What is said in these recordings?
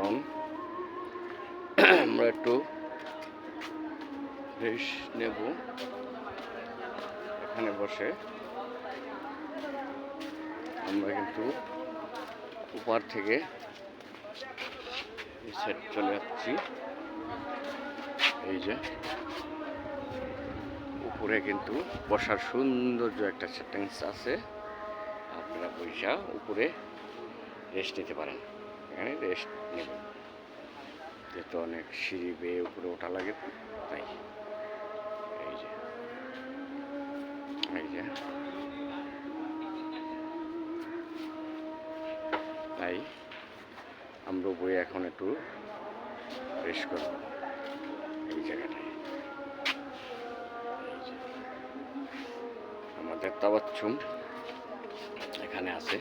এখন। আমরা একটু রেস্ট নেব এখানে বসে। আমরা কিন্তু উপর থেকে সেট চলে যাচ্ছি। এই যে উপরে কিন্তু বসার সৌন্দর্য একটা সেটিংস আছে। আপনারা বৈশা উপরে রেস্ট নিতে পারেন। এখানে রেস্ট নেবেন যেহেতু অনেক সিঁড়ি বেয়ে উপরে ওঠা লাগে তো, তাই। এই যে। এই যে। তাই আমরা বই এখন একটু রেস্ট করব। এই জায়গাটায়। আমাদের তাবাচ্ছুম এখানে আছে।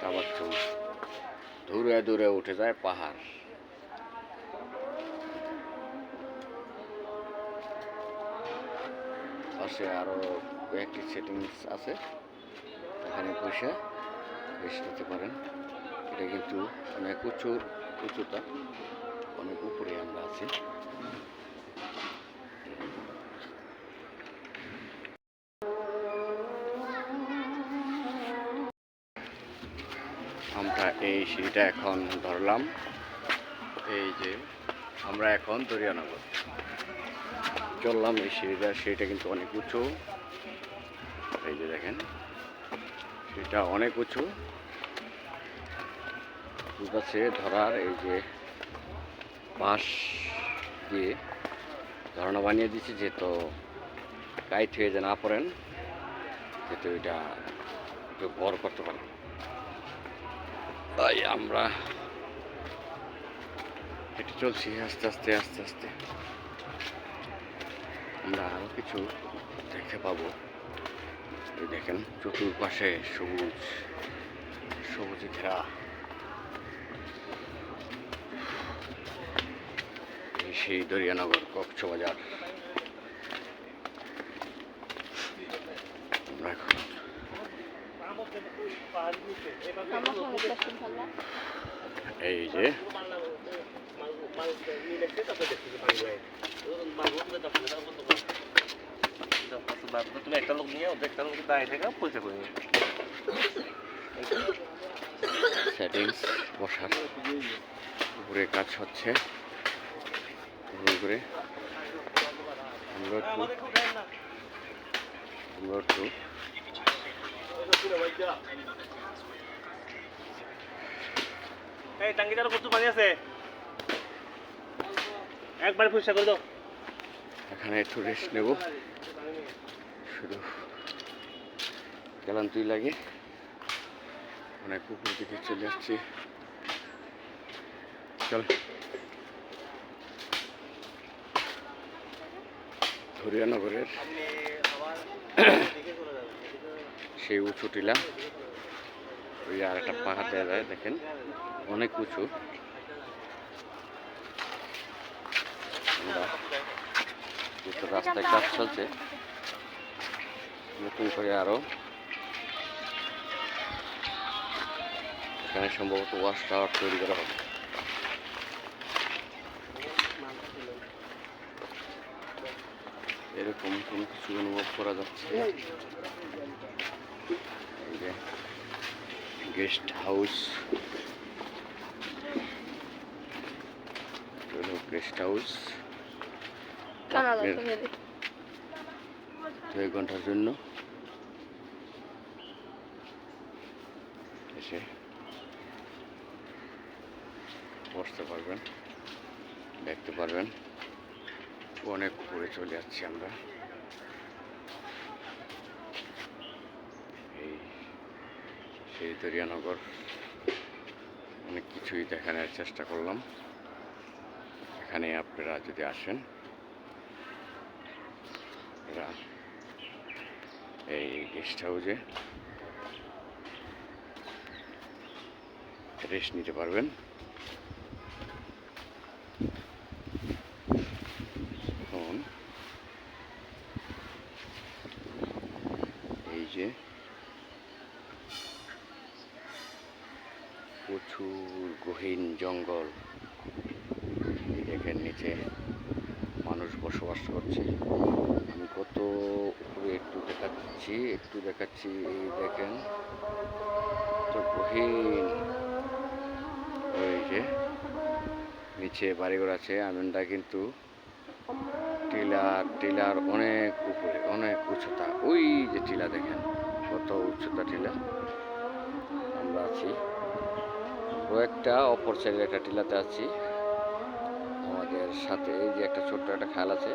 তাবাচ্ছুম দূরে দূরে উঠে যায় পাহাড়। পাশে আরও কয়েকটি সেটিংস আছে। এখানে পয়সা বেশ নিতে পারেন। এটা কিন্তু অনেক উঁচু, উঁচুতা। অনেক উপরে আমরা আছি। আমরা এই সিঁড়িটা এখন ধরলাম। এই যে আমরা এখন দরিয়ানগর চললাম এই সিঁড়িটা সিঁড়িটা কিন্তু অনেক উঁচু। এই যে দেখেন, সিঁড়িটা অনেক উঁচু। আছে ধরার এই যে বাঁশ দিয়ে ধারণা বানিয়ে দিচ্ছি যেহেতু কাইট হয়ে যে না পড়েন, যেহেতু এটা একটু বর করতে পারেন। তাই আমরা হেঁটে চলছি, আস্তে আস্তে আস্তে আস্তে। আমরা আরও কিছু দেখতে পাবো। দেখেন, চতুর্পাশে সবুজ সবুজ ঘেরা। সেই দরিয়ানগর কক্সবাজার আমরা এখন এই যে। একটা লোক নিয়ে একটা লোক দাঁড়িয়ে সেটিংস উপরে কাজ হচ্ছে। আমরা একটু আমরা একটু এই টাঙ্গিটার প্রচুর পানি আছে। একবার পয়সা করে দাও। এখানে একটু রেস্ট নেব। শুধু ক্লান্তি লাগে। অনেক উপর দিকে চলে যাচ্ছি। চল। হরিয়ানগরের সেই উঁচু টিলা ওই আর একটা পাহাড় দেওয়া যায়, দেখেন। অনেক উঁচু। রাস্তায় কাজ চলছে। নতুন করে আরও। এখানে সম্ভবত ওয়াশ টাওয়ার তৈরি করা হবে। এরকম কোনো কিছু অনুভব করা যাচ্ছে গেস্ট হাউস গেস্ট হাউস দুই ঘণ্টার জন্য। এসে বসতে পারবেন দেখতে পারবেন। অনেক উপরে চলে যাচ্ছি আমরা। সেই দরিয়ানগর। অনেক কিছুই দেখানোর চেষ্টা করলাম। এখানে আপনারা যদি আসেন এই গেস্ট হাউসে রেস্ট নিতে পারবেন এখন এই যে প্রচুর গহীন জঙ্গল। দেখেন নিচে মানুষ বসবাস করছে। আমি কত উপরে একটু দেখাচ্ছি একটু দেখাচ্ছি, এই দেখেন। তো গহীন। যে নিচে বাড়িঘর আছে আমরা কিন্তু টিলার টিলার অনেক উপরে, অনেক উচ্চতা। ওই যে টিলা দেখেন, কত উচ্চতা টিলা। আমরা আছি। একটা অপর সাইডের একটা টিলাতে আছি। আমাদের সাথে এই যে একটা ছোট্ট একটা খাল আছে,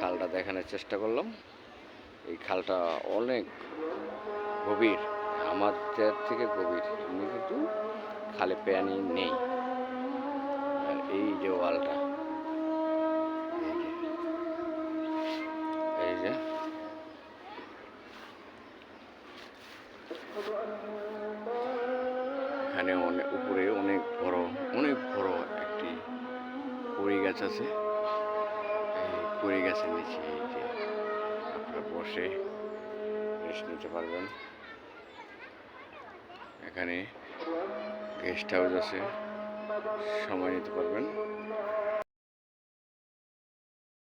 খালটা দেখানোর চেষ্টা করলাম। এই খালটা অনেক গভীর, আমাদের থেকে গভীর। কিন্তু খালে প্যানি নেই। আর এই যে ওয়ালটা এখানে অনেক উপরে অনেক বড় অনেক বড় একটি কড়ি গাছ আছে। এই কড়ি গাছের নিচে এই যে আপনারা বসে রেস্ট নিতে পারবেন। এখানে গেস্ট হাউস আছে, সময় নিতে পারবেন।